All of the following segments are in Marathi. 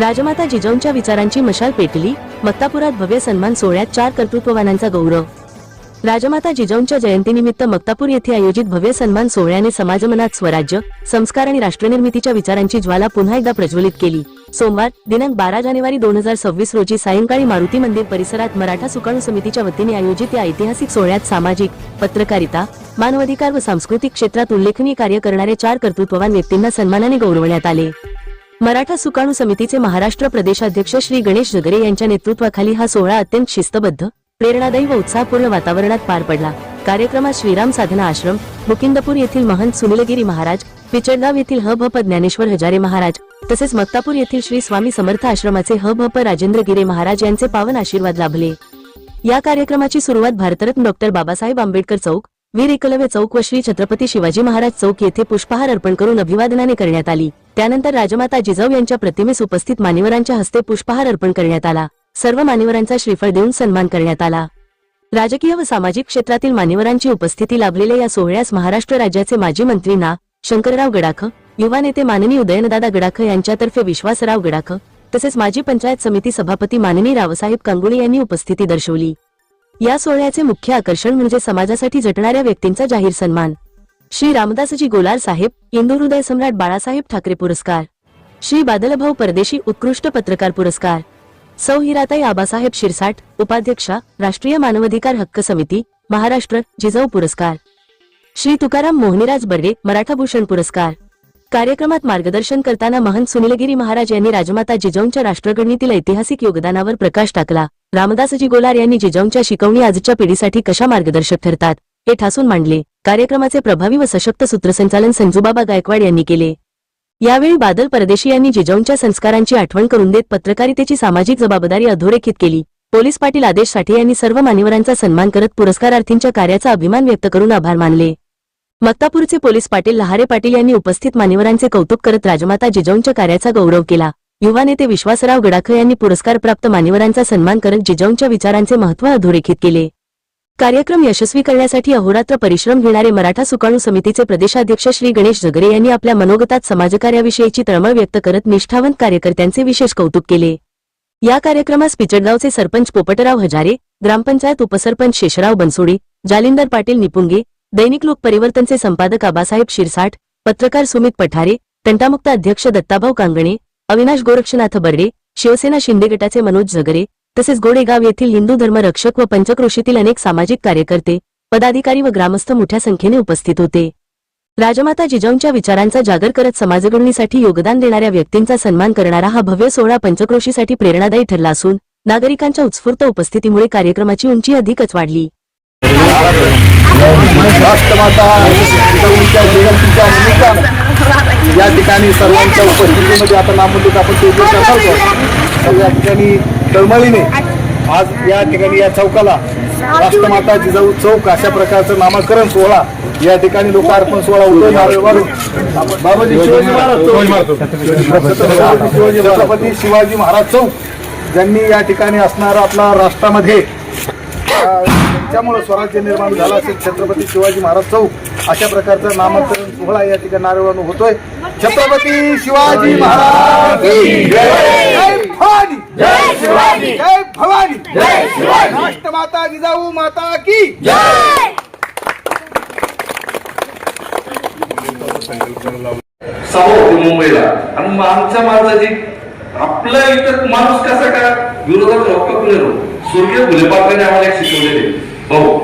राजमाता जिजाऊंच्या विचारांची मशाल पेटली मक्तापुरात भव्य सन्मान सोहळ्यात चार कर्तृत्ववानांचा गौरव. राजमाता जिजाऊंच्या जयंतीनिमित्त मक्तापूर येथे आयोजित भव्य सन्मान सोहळ्याने समाजमनात स्वराज्य संस्कार आणि राष्ट्रनिर्मितीच्या विचारांची ज्वाला पुन्हा एकदा प्रज्वलित केली. सोमवार दिनांक बारा जानेवारी दोन हजार सव्वीस रोजी सायंकाळी मारुती मंदिर परिसरात मराठा सुकाणू समितीच्या वतीने आयोजित या ऐतिहासिक सोहळ्यात सामाजिक पत्रकारिता मानवाधिकार व सांस्कृतिक क्षेत्रात उल्लेखनीय कार्य करणारे चार कर्तृत्ववान व्यक्तींना सन्मानाने गौरवण्यात आले. मराठा सुकाणू समितीचे महाराष्ट्र प्रदेशाध्यक्ष श्री गणेश जगरे यांच्या नेतृत्वाखाली हा सोहळा अत्यंत शिस्तबद्ध प्रेरणादायी व उत्साहपूर्ण वातावरणात पार पडला. कार्यक्रमात श्रीराम साधना आश्रम मुकिंदपूर येथील महंत सुनीलगिरी महाराज पिचडगाव येथील ह भ प ज्ञानेश्वर हजारे महाराज तसेच मक्तापूर येथील श्री स्वामी समर्थ आश्रमाचे ह भ प राजेंद्र गिरे महाराज यांचे पावन आशीर्वाद लाभले. या कार्यक्रमाची सुरुवात भारतरत्न डॉक्टर बाबासाहेब आंबेडकर चौक वीर एकलव्य चौक व श्री छत्रपती शिवाजी महाराज चौक येथे पुष्पहार अर्पण करून अभिवादनाने करण्यात आली. त्यानंतर राजमाता जिजाऊ यांच्या प्रतिमेस उपस्थित मान्यवरांच्या हस्ते पुष्पहार अर्पण करण्यात आला. सर्व मान्यवरांचा श्रीफळ देऊन सन्मान करण्यात आला. राजकीय व सामाजिक क्षेत्रातील मान्यवरांची उपस्थिती लाभलेल्या या सोहळ्यास महाराष्ट्र राज्याचे माजी मंत्री ना. शंकरराव गडाख युवा नेते माननीय उदयनदादा गडाख यांच्यातर्फे विश्वासराव गडाख तसेच माजी पंचायत समिती सभापती माननीय रावसाहेब कांगुळे यांनी उपस्थिती दर्शवली. या सोहळ्याचे मुख्य आकर्षण म्हणजे समाजासाठी झटणाऱ्या व्यक्तींचा जाहीर सन्मान. श्री रामदासजी गोलार साहेब इंदू हृदय सम्राट बाळासाहेब ठाकरे पुरस्कार. श्री बादलभाऊ परदेशी उत्कृष्ट पत्रकार पुरस्कार. सौ हिराताई आबासाहेब शिरसाट उपाध्यक्षा राष्ट्रीय मानवाधिकार हक्क समिती महाराष्ट्र जिजाऊ पुरस्कार. श्री तुकाराम मोहनीराज बर्डे मराठा भूषण पुरस्कार. कार्यक्रमात मार्गदर्शन करताना महंत सुनीलगिरी महाराज यांनी राजमाता जिजाऊंच्या राष्ट्रगणनीतील ऐतिहासिक योगदानावर प्रकाश टाकला. रामदासजी गोलार यांनी जिजाऊंच्या शिकवणी आजच्या पिढीसाठी कशा मार्गदर्शक ठरतात हे ठासून मांडले. कार्यक्रमाचे प्रभावी व सशक्त सूत्रसंचालन संजूबाबा गायकवाड यांनी केले. यावेळी बादल परदेशी यांनी जिजाऊंच्या संस्कारांची आठवण करून देत पत्रकारितेची सामाजिक जबाबदारी अधोरेखित केली. पोलीस पाटील आदेश साठे यांनी सर्व मान्यवरांचा सन्मान करत पुरस्कारार्थींच्या कार्याचा अभिमान व्यक्त करून आभार मानले. मक्तापूरचे पोलीस पाटील लहारे पाटील यांनी उपस्थित मान्यवरांचे कौतुक करत राजमाता जिजाऊंच्या कार्याचा गौरव केला. युवा नेते विश्वासराव गडाख यांनी पुरस्कारप्राप्त मान्यवरांचा सन्मान करत जिजाऊंच्या विचारांचे महत्त्व अधोरेखित केले. कार्यक्रम यशस्वी करण्यासाठी अहोरात्र परिश्रम घेणारे मराठा सुकाणू समितीचे प्रदेशाध्यक्ष श्री गणेश जगरे यांनी आपल्या मनोगतात समाजकार्याविषयीची तळमळ व्यक्त करत निष्ठावंत कार्यकर्त्यांचे विशेष कौतुक केले. या कार्यक्रमास पिचडगावचे सरपंच पोपटराव हजारे ग्रामपंचायत उपसरपंच शेषराव बनसोडे जालिंदर पाटील निपुंगे दैनिक लोक परिवर्तनचे संपादक आबासाहेब शिरसाठ पत्रकार सुमित पठारे तंटामुक्त अध्यक्ष दत्ताभाऊ कांगणे अविनाश गोरक्षनाथ बर्डे शिवसेना शिंदे गटाचे मनोज जगरे तसेच गोडेगाव येथील हिंदू धर्म रक्षक व पंचक्रोशीतील अनेक सामाजिक कार्यकर्ते पदाधिकारी व ग्रामस्थ मोठ्या संख्येने उपस्थित होते. राजमाता जिजाऊंच्या विचारांचा जागर करत समाजगणनीसाठी योगदान देणाऱ्या व्यक्तींचा सन्मान करणारा हा भव्य सोहळा पंचक्रोशीसाठी प्रेरणादायी ठरला असून नागरिकांच्या उत्स्फूर्त उपस्थितीमुळे कार्यक्रमाची उंची अधिकच वाढली. राष्ट्रमाता जिजाऊंच्या जयंतीच्या निमित्तानं या ठिकाणी सर्वांच्या उपस्थितीमध्ये आता नामोदित आपण ते करतो तर या ठिकाणी तळमळीने आज या ठिकाणी या चौकाला राष्ट्रमाता जिजाऊ चौक अशा प्रकारचं नामकरण सोहळा या ठिकाणी लोकार्पण सोहळा होतोय बाबाजी शिवाजी महाराज शिवाजी छत्रपती शिवाजी महाराज चौक. ज्यांनी या ठिकाणी असणारा आपला राष्ट्रामध्ये त्यामुळे स्वराज्य निर्माण झालं असेल छत्रपती शिवाजी महाराज चौक अशा प्रकारचं नामकरण सोहळा या ठिकाणी नारळवरून होतोय. छत्रपती शिवाजी महाराज की जय! भवानी! जय शिवाजी! जय भवानी! जय शिवाजी! राष्ट्रमाता जिजाऊ माता की मुंबईला. आणि आमच्या माणसाची आपल्या इथं माणूस कसा का? विरोधात रॉक फिरलो स्वर्गीय भुले पाटलांनी आम्हाला एक शिकवलेले. भाऊ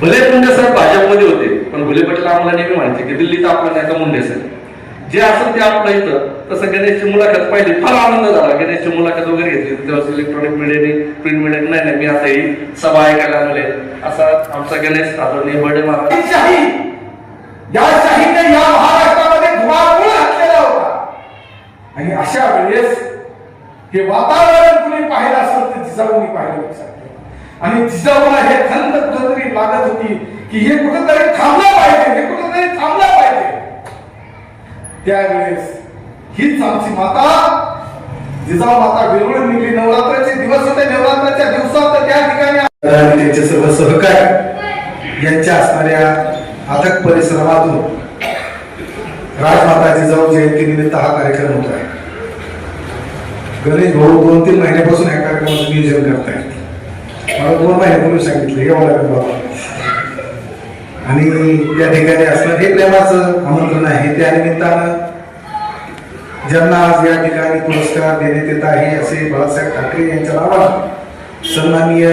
भले मुंडे साहेब भाजपमध्ये होते पण भुले पाटील आम्हाला नेहमी माहिती की दिल्लीत आपला नेता मुंडे साहेब. जे असेल ते आपलं इथं. तसं गणेशची मुलाखत पाहिली फार आनंद झाला. गणेशची मुलाखत वगैरे घेतली तेव्हा इलेक्ट्रॉनिक मीडियाने प्रिंट मीडियाने नाही नाही मी आता ही सभा ऐकायला लागले असा आमचा गणेश आदरणीय बडे महाराज. या शाहीने या महाराष्ट्रामध्ये धुमाकूळ घातलेला होता. आणि अशा वेळेस हे वातावरण तुम्ही पाहिलं असेल ते जिजाऊनी पाहिलं लक्षात आणि जिजाऊला हे खंत कुठेतरी लागत होती की हे कुठंतरी थांबलं पाहिजे हे कुठंतरी थांबलं पाहिजे. त्यावेळेस हीच आमची माता जिजाऊ माता विरळून निघली. नवरात्राचे दिवस होते नवरात्राच्या दिवसात तर त्या ठिकाणी त्यांचे सर्व सहकारी यांच्या असणाऱ्या अथक परिश्रमातून राजमाता जिजाऊ जयंती निमित्त हा कार्यक्रम होत आहे. गणेश भाऊ दोन तीन महिन्यापासून या कार्यक्रमाचं नियोजन करतायत. मला दोन महिन्यापूर्वी सांगितलं हे मला बाबा आणि त्या ठिकाणी असणार हे प्रेमाचं आमंत्रण आहे. त्या निमित्तानं ज्यांना आज या ठिकाणी पुरस्कार देण्यात येत आहे असे बाळासाहेब ठाकरे यांच्या नावानं सन्माननीय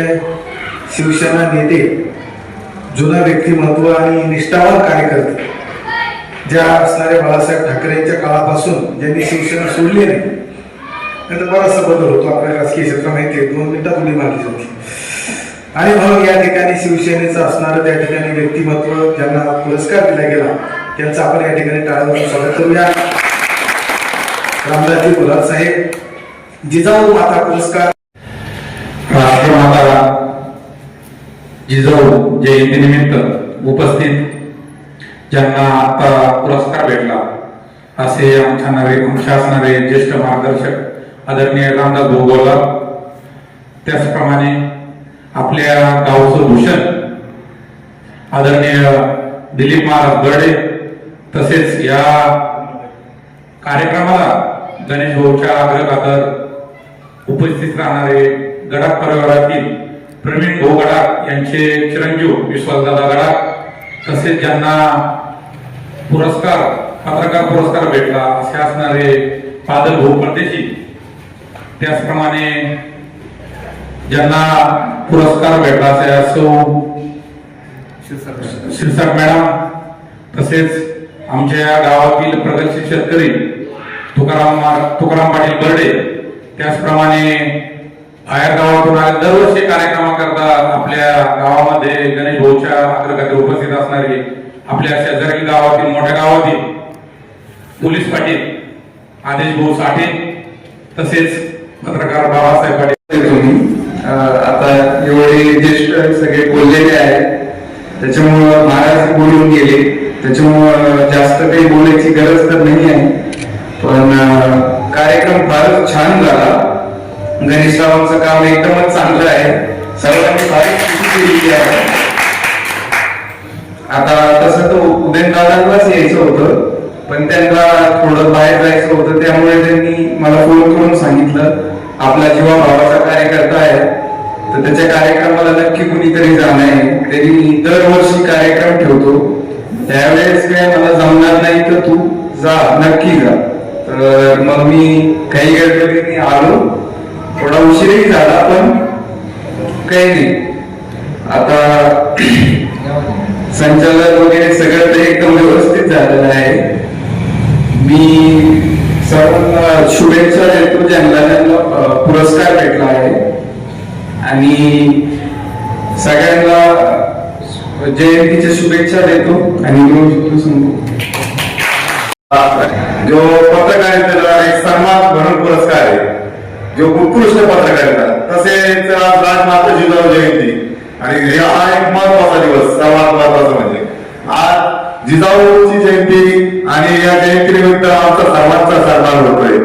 शिवसेना नेते जुना व्यक्तिमत्व आणि निष्ठावान कार्यकर्ते ज्या असणाऱ्या बाळासाहेब ठाकरेंच्या काळापासून ज्यांनी शिवसेना सोडली नाही नंतर बराचसा बदल होतो. आपल्या राजकीय क्षेत्रामध्ये माहिती दोन मिनिटात उडी मारली जाते आणि म्हणून या ठिकाणी शिवसेनेचं असणारं त्या ठिकाणी व्यक्तिमत्व ज्यांना पुरस्कार दिला गेला त्यांचं आपण या ठिकाणी टाळावर स्वागत करूया. रामदासजी गुलाब साहेब जिजाऊ माता पुरस्कार. राष्ट्रमाता जिजाऊ जयंतीनिमित्त उपस्थित ज्यांना आता पुरस्कार भेटला असे आमच्या नवे आमच्या असणारे ज्येष्ठ मार्गदर्शक आदरणीय रामदास भोगोला त्याचप्रमाणे आपल्या गावचं भूषण आदरणीय दिलीप महाराज गडे तसेच या कार्यक्रमाला गणेश भाऊच्या आग्रहाखातर उपस्थित राहणारे गडाख परिवारातील प्रवीण भाऊ गडाख यांचे चिरंजीव विश्वासदादा गडाख तसेच ज्यांना पुरस्कार पत्रकार पुरस्कार भेटला असे असणारे फादर भाऊ परदेशी त्याचप्रमाणे ज्यांना पुरस्कार भेटला असे शिरसाट मॅडम. तसेच आमच्या गावातील प्रगतशील शेतकरी तुकाराम तुकाराम पाटील बर्डे त्याचप्रमाणे बाहेर गावातून दरवर्षी कार्यक्रमाकरता आपल्या गावामध्ये गणेश भाऊच्या अग्रगती उपस्थित असणारे आपल्या शेजारील गावातील मोठ्या गावातील पोलीस पाटील आदेश भाऊ साठे तसेच पत्रकार बाबासाहेब पाटील तुम्ही आता एवढे ज्येष्ठ सगळे बोललेले आहेत. त्याच्यामुळं महाराज बोलून गेले. त्याच्यामुळं जास्त काही बोलायची गरज तर नाही आहे. पण कार्यक्रम फारच छान झाला. गणेशरावांचं काम एकदमच चांगलं आहे. सर्वांनी फारच खुशी केलेली आहे. आता तसं तर उदयनदादांनाच यायचं होतं. पण त्यांना थोडं बाहेर जायचं होतं. त्यामुळे त्यांनी मला फोन करून सांगितलं. आपला जीवा भावाचा कार्यकर्ता आहे तर त्याच्या कार्यक्रमाला नक्की कुणीतरी जाणार आहे. त्यांनी दरवर्षी कार्यक्रम ठेवतो. त्यावेळेस काय मला जमणार नाही तर तू जा नक्की जा. तर मग मी काही गडबडीने आलो. थोडा उशीरही झाला पण काही नाही. आता संचालन वगैरे सगळं ते एकदम व्यवस्थित झालेलं आहे. मी सर्वांना शुभेच्छा देतो जंगलाला पुरस्कार भेटला आहे. आणि सगळ्यांना जयंतीच्या शुभेच्छा देतो आणि जो पत्रकारितेला एक सन्मान म्हणून पुरस्कार आहे. जो उत्कृष्ट पत्रकारिता तसेच आज राजमाता जिजाऊ जयंती. आणि हा एक महत्त्वाचा दिवस सर्वात महत्त्वाचा म्हणजे. आज जिजाऊची जयंती आणि या जयंतीनिमित्त आमचा सर्वांचा सन्मान होतोय.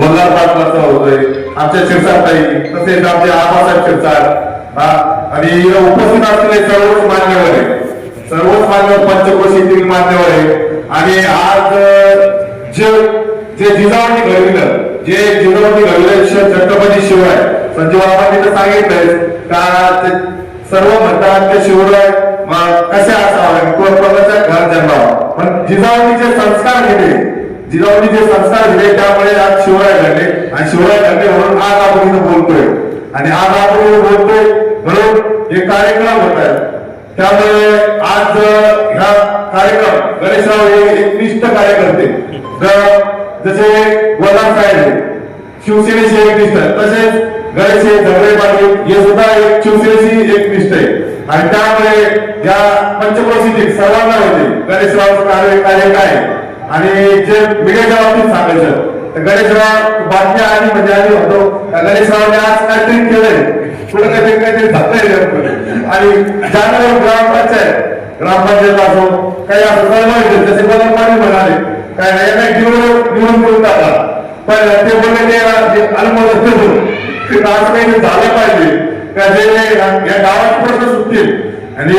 मल्हार पाटलाचा होतोय. आमच्या शिरसाताई तसेच आमचे आबासाहेब शिरसाट आणि इथं उपस्थित असलेले सर्वच मान्यवर आहे सर्वच मान्यवर पंचक्रोशीतील मान्यवर आहे आणि आज जे जे जिजावणी घडविलं जे जिजावणी घडविलं छत्रपती शिवराय. संजीवरावांनी तर सांगितलंय का ते सर्व म्हणतात ते शिवराय कसे असावे? कोणत्याच्या घर जन्मावा? पण जिजाऊंनी जे संस्कार दिले. जिजाऊंनी जे संस्कार दिले त्यामुळे आज शिवराय घडले. आणि शिवराय घडले म्हणून आज आपण इथं बोलतोय. आणि आज आपण बोलतोय म्हणून हे कार्यक्रम होत आहे. त्यामुळे आज ह्या कार्यक्रम गणेशराव हे एकनिष्ठ कार्यकर्ते. जसे वल्लाभ साहेब आहे, शिवसेनेचे एकनिष्ठ तसेच गणेश हे झगडे पाटील हे सुद्धा एक शिवसेनेची एकनिष्ठ आहे. आणि त्यामुळे या पंचक्रोशीतील सर्वांना होते गणेशरावचं कार्य कार्य काय? आणि जे मीडियाच्या बाबतीत सांगायचं तर गणेशराव बातम्या आणि म्हणजे आली होतो. गणेशरावने आज काहीतरी केलंय. पुढे काहीतरी काहीतरी झालंय आणि जानेवारी ग्रामपंचायत ग्रामपंचायत असो काही असं कळवायचं जसे बदल पाणी म्हणाले काय नाही यांना निवडून निवडून करून टाका. पण ते बोलले ते अनुमोदन ते आज काही झालं पाहिजे. या गावात प्रश्न सुटतील आणि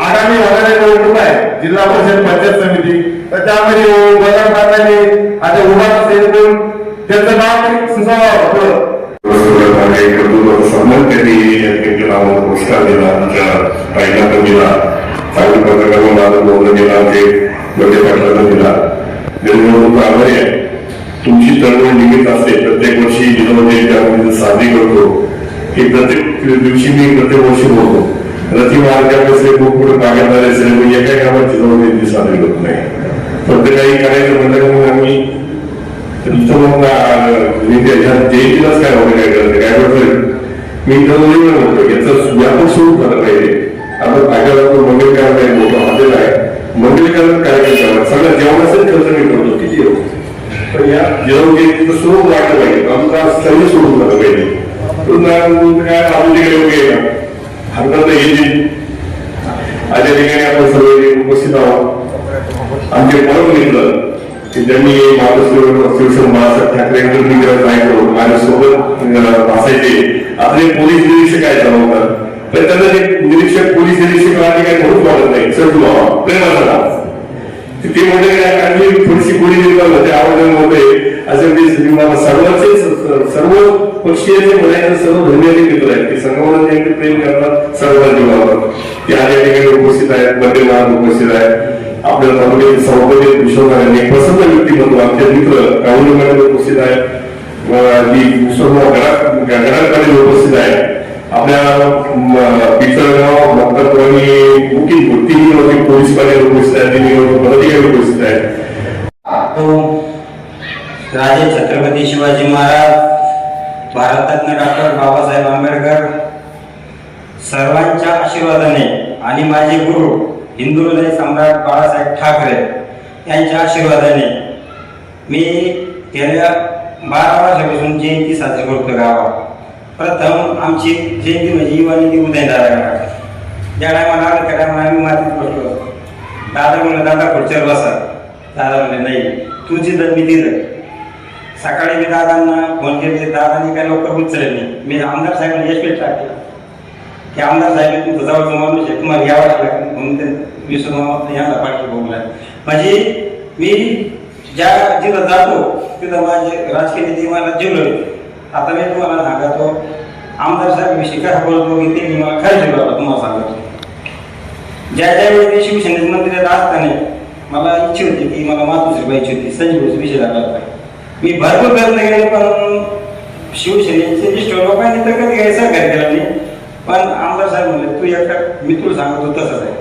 आगामी होणाऱ्या निवडणूक आहे. जिल्हा परिषद पंचायत समिती. तर त्यामध्ये बदल पाटलांनी आता उभा असेल करून त्यांचं नाव तरी होतं त्यांनी नावावर पुरस्कार दिला आमच्या पाहिला दिला चांगल्या पत्रकार माझा बोलणं दिला ते पाटलांना दिला निर्मळ आभारी आहे तुमची चळवळ निघत असते प्रत्येक वर्षी जिल्ह्यामध्ये त्यामध्ये साधी करतो. की प्रत्येक दिवशी मी प्रत्येक वर्षी बोलतो. रती मार्गात असले खूप कुठे मागत आले असेल म्हणजे एका कामाची जबाबदारी साजरी होत नाही. फक्त काही करायचं म्हणलं की मग आम्ही जयंतीलाच काय होतं काय करत काय करतोय मी ठरवलेलं म्हणतो याचं व्यापक स्वरूप झालं पाहिजे. आता पाहिजे मंगलकार नाही आहे. हॉटेल आहे मंगलकार कार्यक्रम करा सगळं जेवणाचाच खर्च मी करतो किती येतो पण या जेवण जयंतीचं स्वरूप वाढलं पाहिजे. आमचा सही स्वरूप झालं पाहिजे. काय आपण तिकडे गेला. हरकत नाही येतील आजच्या ठिकाणी आपण सर्व उपस्थित आहोत आमचे परम मित्र की ज्यांनी शिवसेना बाळासाहेब ठाकरे करत नाही करू माझ्यासोबत असायचे आपले पोलीस निरीक्षक आहेत जबाबदार पण त्यांना ते निरीक्षक पोलीस निरीक्षक राहणे काही म्हणून वाटत नाही. सर तुला प्रेमाचा ते म्हणजे काय कारण मी थोडीशी गोडी निर्माण होते आवडून होते असं ते मला सर्वांचे सर्व पक्षीय जे म्हणायचं सर्व धर्मीय मित्र आहेत ते संगमनाचे प्रेम करतात सर्वांनी जीवावर ते या ठिकाणी उपस्थित आहेत मध्ये महाराज उपस्थित आहेत. आपल्या तालुक्यातील सभापती विश्वनाथ प्रसन्न व्यक्तिमत्व आमचे मित्र राहुल मॅडम उपस्थित आहेत. अं, उपस्थित आहेत. आपल्या पितळगाव भक्तपुराणी बुकिंग तिन्ही पोलीस पाटील उपस्थित आहेत तिन्ही पदाधिकारी उपस्थित आहेत. राजे छत्रपती शिवाजी महाराज भारतरत्न डॉक्टर बाबासाहेब आंबेडकर सर्वांच्या आशीर्वादाने आणि माझे गुरु हिंदू हृदय सम्राट बाळासाहेब ठाकरे यांच्या आशीर्वादाने मी गेल्या बारा वर्षापासून जयंती साजरी करतो गावात. प्रथम आमची जयंती म्हणजे युवानी उदयनदारा ज्या टायमाला आलं त्या टायमाला आम्ही मातीत बसलो. दादा म्हणलं दादा खुर्चीवर बसा. दादा म्हणले नाही तुझी जिथं मी तिथं. सकाळी मी दादांना फोन केले दादांनी काय लवकर उचलले नाही. मी आमदार साहेबांनी यश टाकलं की आमदार साहेब तुमचं जवळचं माणूस आहे तुम्हाला घ्यावं लागलं. म्हणून ते विसरून यांना पाठी बोलला म्हणजे मी ज्या जिथं जातो तिथं माझे राजकीय नेते मला जिवलं आता मी तुम्हाला सांगतो आमदार साहेब विषयी काय बोलतो की ते मला खरं जिवलं तुम्हाला सांगतो. ज्या ज्यावेळी मी शिवसेनेच्या मंत्र्यात असताना मला इच्छा होती की मला मातोश्री पाहिजे होती संजीवची विषय झाला होता. मी भरपूर प्रयत्न केले पण शिवसेनेचे ज्येष्ठ लोकांनी तर कधी काही सहकार्य केला नाही पण आमदार साहेब म्हणले तू एकटा मी तुला सांगतो तसंच आहे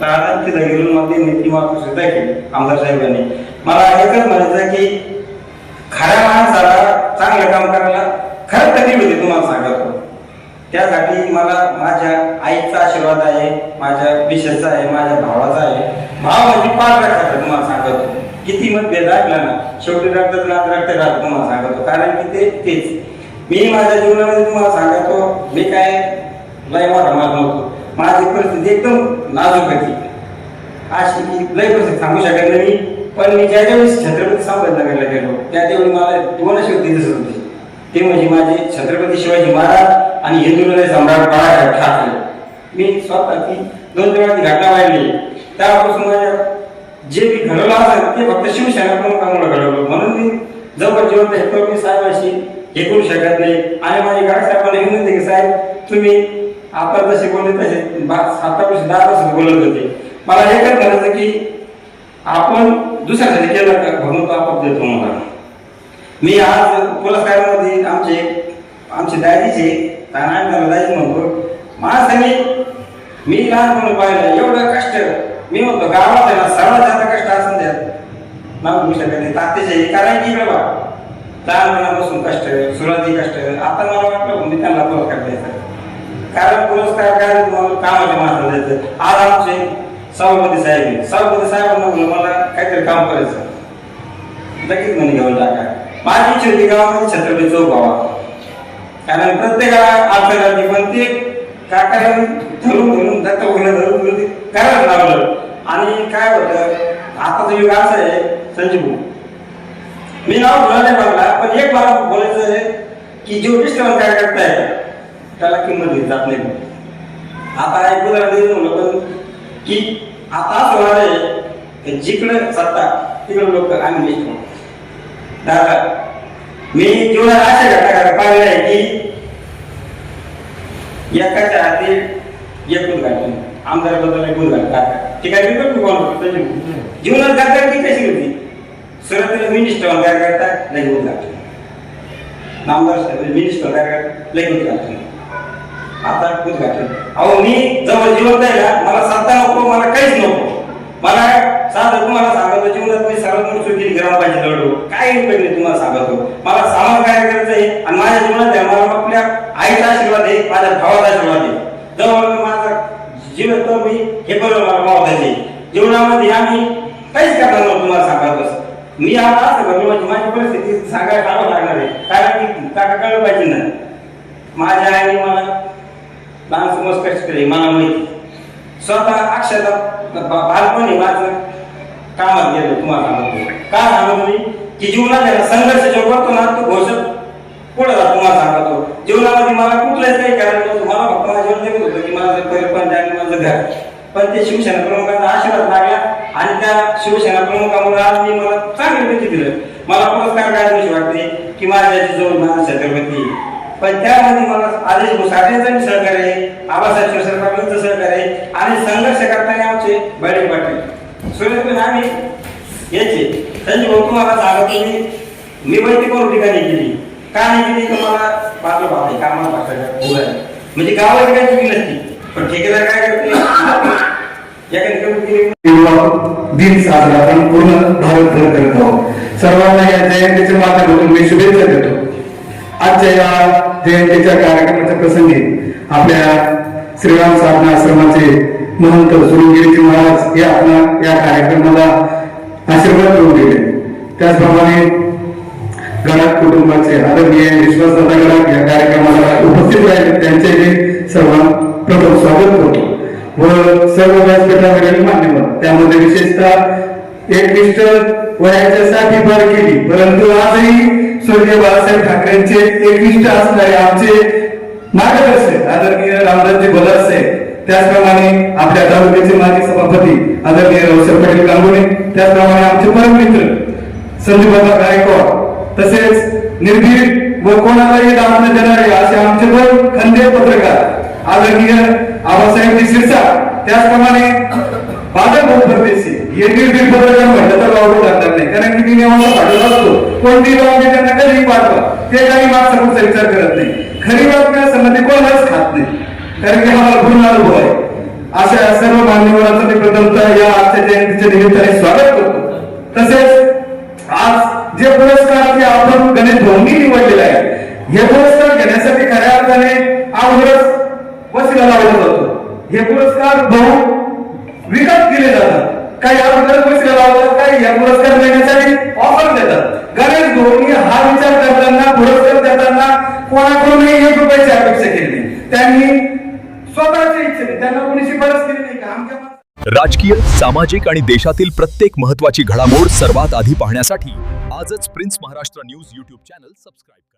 दादा तिथं गेलो मध्ये नीतिमत्व सुद्धा केली आमदार साहेबांनी. मला एकच म्हणायचं की खऱ्या माणसाला चांगलं काम करायला खरंच तकलीफ होती तुम्हाला सांगतो त्यासाठी मला माझ्या आईचा आशीर्वाद आहे माझ्या विशेषचा आहे माझ्या भावाचा आहे. भाव म्हणजे पाच लाख तुम्हाला सांगतो किती मतभेद ऐकला ना शेवटी रक्तात नात रक्त राहत तुम्हाला सांगतो. कारण की ते तेच. मी माझ्या जीवनामध्ये तुम्हाला सांगतो मी काय लय मोठा माल नव्हतो. माझी परिस्थिती एकदम नाजूक होती. अशी की लय परिस्थिती सांगू शकत नाही मी पण मी ज्या ज्यावेळेस छत्रपती संभाजीनगरला गेलो त्या त्यावेळी मला दोन शक्ती दिसत होती. ते म्हणजे माझे छत्रपती शिवाजी महाराज आणि हिंदू हृदय सम्राट बाळासाहेब ठाकरे. मी स्वतःची दोन तेव्हा घटना वाढली त्यापासून माझ्या जे मी घडवलं असेल ते फक्त शिवसेना प्रमुखांमुळे घडवलं. म्हणून मी जवळ जिवंत हे मी साहेबाशी हे करू शकत नाही. आणि माझे गाड साहेबांना विनंती की साहेब तुम्ही आपण जसे बोलले तसे सात वर्ष दहा वर्ष बोलत होते. मला हे काय म्हणायचं की आपण दुसऱ्यासाठी केलं का? भगवंत आपोआप देतो मला मी आज पुरस्कारामध्ये आमचे आमचे दाजीचे आणि म्हणतो माझ्यासाठी मी लहानपणी पाहिलं एवढं कष्ट मी म्हणतो गावात आहे ना सर्वात जास्त कष्ट असून द्या. ना शकत नाही तात्याचे कारण की बाबा. लहानपणापासून कष्ट सुरुवाती कष्ट. आता मला वाटलं मी त्यांना पुरस्कार द्यायचा. कारण पुरस्कार काय तुम्हाला कामाच्या माणसाला द्यायचं. आज आमचे सभापती साहेब सभापती साहेबांना म्हणलं मला काहीतरी काम करायचं. लगेच म्हणे घेऊन टाका माझी इच्छा होती गावामध्ये छत्रपती चौक व्हावा. कारण प्रत्येकाला आपल्याला पण ते काकाला धरून धरून दत्त वगैरे धरून धरून करायला लागलं. आणि काय होतं आता युग असं आहे संजीव मी नाव बोलायला लागला बघला पण एक मला बोलायचं आहे की जो डिस्टर्बन काय करताय त्याला किंमत घेत जात नाही. आता एक उदाहरण म्हणलं पण की आता असं होणार आहे की जिकडे सत्ता तिकडं लोक आम्ही लिस्ट दादा मी जीवनात अशा घटना पाहिल्या आहे की एकाच्या हाती एक गुण घालतो आमदाराबद्दल एक गुण घालतात ते काय बिलकुल कोण जीवनात गातात ती कशी होती? सुरुवातीला मिनिस्टर काय करतात लई गुण घालतो नामदार मिनिस्टर काय करतात लई गुण घालतो आता गुण घालतो अहो मी जवळ जिवंत आहे ना मला सत्ता नको मला काहीच नको. मला साधं तुम्हाला सांगतो जीवनात मी सर्वात मोठी चुकी ग्रामपंचायत लढू. काय उपयोग नाही तुम्हाला सांगतो. मला सामान काय करायचं आहे? आणि माझ्या जीवनात आहे मला आपल्या आईचा आशीर्वाद आहे माझ्या भावाचा आशीर्वाद आहे. जवळ मी माझा जीवन तर मी हे बरोबर मला भावाचे जीवनामध्ये आम्ही काहीच करणार नव्हतं तुम्हाला सांगायचं मी आता असं करतो म्हणजे माझी परिस्थिती सांगायला काढावं लागणार आहे. कारण की काका कळलं पाहिजे ना. माझ्या आईने मला लहान समज कशी केली मला माहिती. स्वतः अक्षरशः बालपण बालपणी माझं. कामात गेलो तुम्हाला सांगतो. काय सांगतो मी की जीवनात आहे ना संघर्ष जो करतो ना तो घोषक पुढे जातो तुम्हाला सांगतो. जीवनामध्ये मला कुठलंच काही कारण नव्हतं. मला फक्त माझ्या जीवन होतं की माझं परिपंच आणि माझं घर. पण ते शिवसेना प्रमुखांचा आशीर्वाद लागला आणि त्या शिवसेना प्रमुखामुळे आज मी मला चांगली गती दिलं. मला पुरस्कार काय दिवशी वाटते की माझ्या जवळ माझा छत्रपती पण त्यामध्ये मला आदेश भुसाटेंचं सहकार्य आहे आबासाहेब शिवसेना सहकार्य आहे आणि संघर्ष करताना आमचे बडे पाटील. सुरेश आम्ही याचे संजय भाऊ तुम्हाला सांगतो मी मी वैयक्तिक करून ठिकाणी गेली. का नाही गेली? तर मला बाजू भाव आहे. कामाला भाषा म्हणजे गावाची काही चुकी नसती. पण ठेकेदार काय करते दिन साजरा आपण पूर्ण भारतभर करत आहोत. सर्वांना या जयंतीच्या माध्यमातून मी शुभेच्छा देतो. आजच्या या जयंतीच्या कार्यक्रमाच्या प्रसंगी आपल्या श्रीराम साधना आश्रमाचे महंत सुरंगिरीजी महाराज हे आपला या कार्यक्रमाला आशीर्वाद देऊन गेले. त्याचप्रमाणे गडाख कुटुंबाचे आदरणीय विश्वासदादा गडाख या कार्यक्रमाला उपस्थित राहिले. त्यांचे मी सर्वांत प्रथम स्वागत करतो व सर्व व्यासपीठावरील मान्यवर त्यामध्ये विशेषतः एकनिष्ठ वयाच्या साठी भर केली. परंतु आजही स्वर्गीय बाळासाहेब ठाकरेंचे एकनिष्ठ असणारे आमचे मार्गदर्शक आदरणीय रामदासजी बलरसे त्याचप्रमाणे आपल्या तालुक्याचे माजी सभापती आदरणीय रवसर पाटील गांगुणे त्याचप्रमाणे आमचे परममित्र संजूबाबा गायकवाड तसेच निर्भीड व कोणालाही डाव न देणारे असे आमचे दोन खंदे पत्रकार आदरणीय आबासाहेब शिरसाट त्याचप्रमाणे बादल भाऊ परदेशी हे निर्भीड पत्रकार म्हटलं तर वावरू लागणार नाही. कारण की मी नेहमी पाठवत असतो. कोणती बातमी त्यांना कधी पाठवा. ते काही मागचा विचार करत नाही. खरी बातम्या संबंधी कोणालाच खात नाही. कारण की आम्हाला मला पूर्ण अनुभव आहे. अशा सर्व मान्यवरांचं मी प्रथमतः या आजच्या जयंतीच्या निमित्ताने स्वागत करतो. तसेच आज जे पुरस्कार जे आपण गणेश भाऊंनी निवडलेले आहे हे पुरस्कार घेण्यासाठी खऱ्या अर्थाने अगोदरच वसिला लावला जातो. हे पुरस्कार भाऊ विकत केले जातात. काही अगोदरच वसिला लावतात काही या पुरस्कार देण्यासाठी ऑफर देतात. गणेश भाऊंनी हा विचार करताना पुरस्कार देताना कोणाकडूनही एक रुपयाची अपेक्षा केली त्यांनी स्वतःच्या इच्छेने. त्यांना कोणी शिफारस केली नाही का? आमच्या राजकीय सामाजिक आणि देशातील प्रत्येक महत्त्वाची घडामोड सर्वात आधी पाहण्यासाठी आजच prince Maharashtra news YouTube channel subscribe करा.